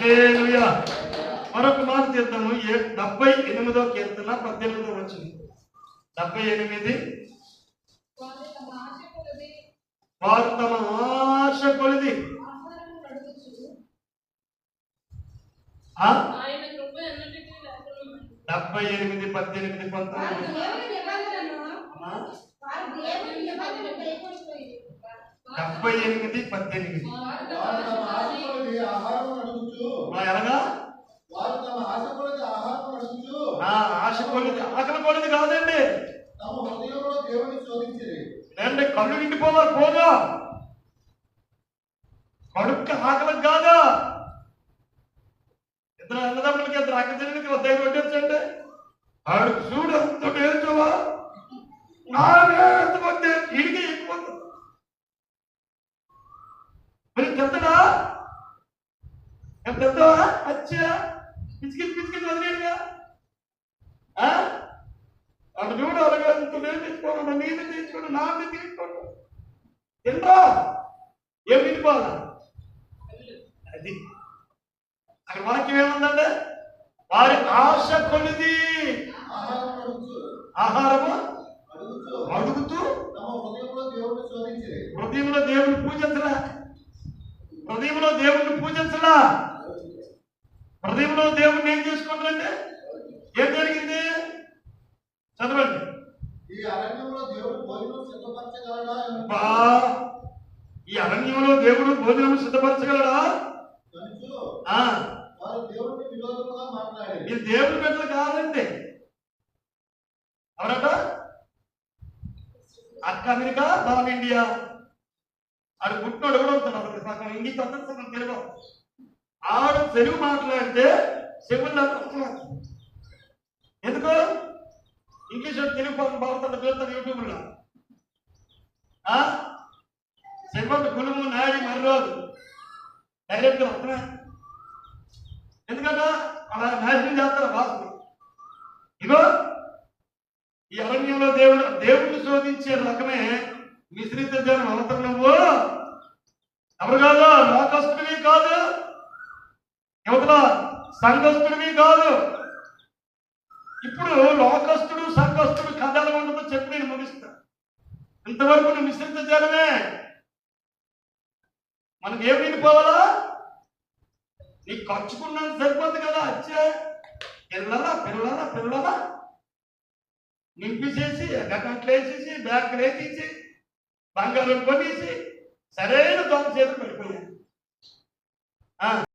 హల్లెలూయా. మరొక మాట చేద్దాము ఏ డెబ్బై ఎనిమిదో కీర్తన పద్దెనిమిదో వచ్చింది డెబ్బై ఎనిమిది. వారు తమ ఆశ కొలది. డెబ్బై ఎనిమిది పద్దెనిమిది పంతొమ్మిది డెబ్బై ఎనిమిది పద్దెనిమిది. ఎలాగా వారు తమ ఆశ కొలది ఆహారం అడుగుచు. ఆ ఆశ కొలిది ఆకలి కొలిది కాదండి. తమ హృదయంలో దేవుని శోధించిరి. లేదంటే కళ్ళు నిండిపోవాలి పోగా కడుక్కి ఆకలికి కాదా? ఇద్దరు అన్నదమ్ములకి ఇద్దరు అక్కచెల్లెలకి ఒక దగ్గర కొట్టేచ్చండి ఆడు చూడు ఎంత నేర్చువా ఇడికి ఎక్కువ. మరి పెద్దడా పెద్దవా అచ్చా. పిచ్చికి పిచ్చికి వదిలేడుగా అటు చూడు అలాగే ఎంత నేను తీసుకోండి నీళ్ళు తీసుకోండి నాన్న తీసుకోండి తిండ్రా ఏం తినిపోవాలా అది. అక్కడ వాక్యం ఏముందంటే వారి ఆశ కొలిది. ఆహారము అడుగుతూ హృదయంలో దేవుడిని పూజించరా? హృదయంలో దేవుడిని పూజించరా? హృదయంలో దేవుడిని ఏం చేసుకుంటారంటే ఏం జరిగింది? చదవండి. ఈ అరణ్యంలో దేవుడు భోజనం సిద్ధపరచగలడా? ఈ అరణ్యంలో దేవుడు భోజనం సిద్ధపరచగలడా? ఇది దేవుడి బిడ్డలు కాదండి. ఎవరట? అక్క అమెరికా బాబు ఇండియా. ఆడు పుట్టినోడు కూడా ఉంటాడు అతను సగం ఇంగ్లీష్ అతను సగం తెలుగు. ఆడ తెలుగు మాట్లాడితే చెవుల్లో ఎందుకు? ఇంగ్లీష్ తెలుగు పాటలు పిల్లలు యూట్యూబ్లో. సెల్వంత గులుము నాడి మర్రోదు. డైరెక్ట్ వస్తున్నా. ఎందుకంటే అలా నాశనం చేస్తారు వాసు ఇగో ఈ అరణ్యంలో దేవుడు దేవుడిని శోధించే రకమే మిశ్రిత జనం అవసరం నువ్వు ఎవరు కాదు? లోకస్తుడివి కాదు. యువతల సంఘస్థుడివి కాదు. ఇప్పుడు లోకస్తుడు సంఘస్థుడు కథలు ఉండదు చెప్పి నేను ముగిస్తా. ఇంతవరకు నువ్వు మిశ్రిత జనమే. మనకి ఏం వినిపోవాలా? నీకు ఖర్చుకున్నాను సరిపోతుంది కదా అచ్చే. పిల్లల పిల్లల పిల్లల. నింపిసేసి గట్టట్లు వేసేసి బ్యాగ్లు వేసేసి బంగారం కొనేసి సరైన దొంగ చేతులు పడిపోయాను